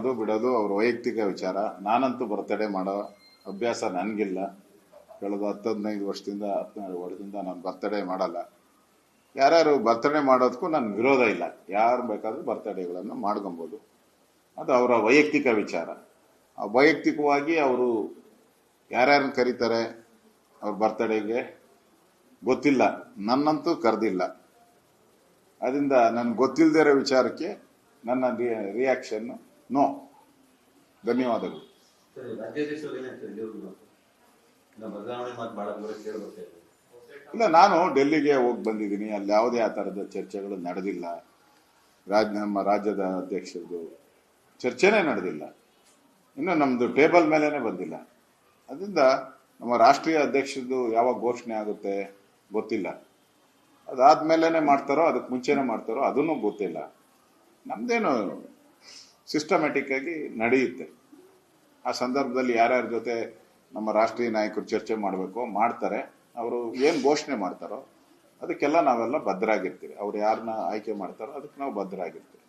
ಮಾಡೋದು ಬಿಡೋದು ಅವ್ರ ವೈಯಕ್ತಿಕ ವಿಚಾರ. ನಾನಂತೂ ಬರ್ತಡೇ ಮಾಡೋ ಅಭ್ಯಾಸ ನನಗಿಲ್ಲ. ಕಳೆದ ಹದಿನೈದು ವರ್ಷದಿಂದ ಹದಿನಾರು ವರ್ಷದಿಂದ ನಾನು ಬರ್ತಡೇ ಮಾಡಲ್ಲ. ಯಾರ್ಯಾರು ಬರ್ತಡೇ ಮಾಡೋದಕ್ಕೂ ನನ್ನ ವಿರೋಧ ಇಲ್ಲ. ಯಾರು ಬೇಕಾದರೂ ಬರ್ತಡೇಗಳನ್ನು ಮಾಡ್ಕೊಬೋದು. ಅದು ಅವರ ವೈಯಕ್ತಿಕ ವಿಚಾರ. ವೈಯಕ್ತಿಕವಾಗಿ ಅವರು ಯಾರ್ಯಾರನ್ನ ಕರೀತಾರೆ ಅವ್ರ ಬರ್ತಡೇಗೆ ಗೊತ್ತಿಲ್ಲ. ನನ್ನಂತೂ ಕರೆದಿಲ್ಲ. ಅದರಿಂದ ನನಗೆ ಗೊತ್ತಿಲ್ಲದಿರೋ ವಿಚಾರಕ್ಕೆ ನನ್ನ ರಿಯಾಕ್ಷನ್ ನೋ ಧನ್ಯವಾದಗಳು. ಇಲ್ಲ, ನಾನು ಡೆಲ್ಲಿಗೆ ಹೋಗಿ ಬಂದಿದ್ದೀನಿ. ಅಲ್ಲಿ ಯಾವುದೇ ಆ ಥರದ ಚರ್ಚೆಗಳು ನಡೆದಿಲ್ಲ. ರಾಜ್, ನಮ್ಮ ರಾಜ್ಯದ ಅಧ್ಯಕ್ಷರದು ಚರ್ಚೆನೇ ನಡೆದಿಲ್ಲ. ಇನ್ನು ನಮ್ಮದು ಟೇಬಲ್ ಮೇಲೇನೆ ಬಂದಿಲ್ಲ. ಅದರಿಂದ ನಮ್ಮ ರಾಷ್ಟ್ರೀಯ ಅಧ್ಯಕ್ಷರದು ಯಾವಾಗ ಘೋಷಣೆ ಆಗುತ್ತೆ ಗೊತ್ತಿಲ್ಲ. ಅದಾದ್ಮೇಲೆ ಮಾಡ್ತಾರೋ, ಅದಕ್ಕೆ ಮುಂಚೆನೇ ಮಾಡ್ತಾರೋ, ಅದನ್ನು ಗೊತ್ತಿಲ್ಲ. ನಮ್ದೇನು ಸಿಸ್ಟಮ್ಯಾಟಿಕ್ ಆಗಿ ನಡೆಯುತ್ತೆ. ಆ ಸಂದರ್ಭದಲ್ಲಿ ಯಾರ್ಯಾರ ಜೊತೆ ನಮ್ಮ ರಾಷ್ಟ್ರೀಯ ನಾಯಕರು ಚರ್ಚೆ ಮಾಡಬೇಕು ಮಾಡ್ತಾರೆ. ಅವರು ಏನು ಘೋಷಣೆ ಮಾಡ್ತಾರೋ ಅದಕ್ಕೆಲ್ಲ ನಾವೆಲ್ಲ ಭದ್ರಾಗಿರ್ತೀವಿ. ಅವ್ರು ಯಾರನ್ನ ಆಯ್ಕೆ ಮಾಡ್ತಾರೋ ಅದಕ್ಕೆ ನಾವು ಭದ್ರಾಗಿರ್ತೀವಿ.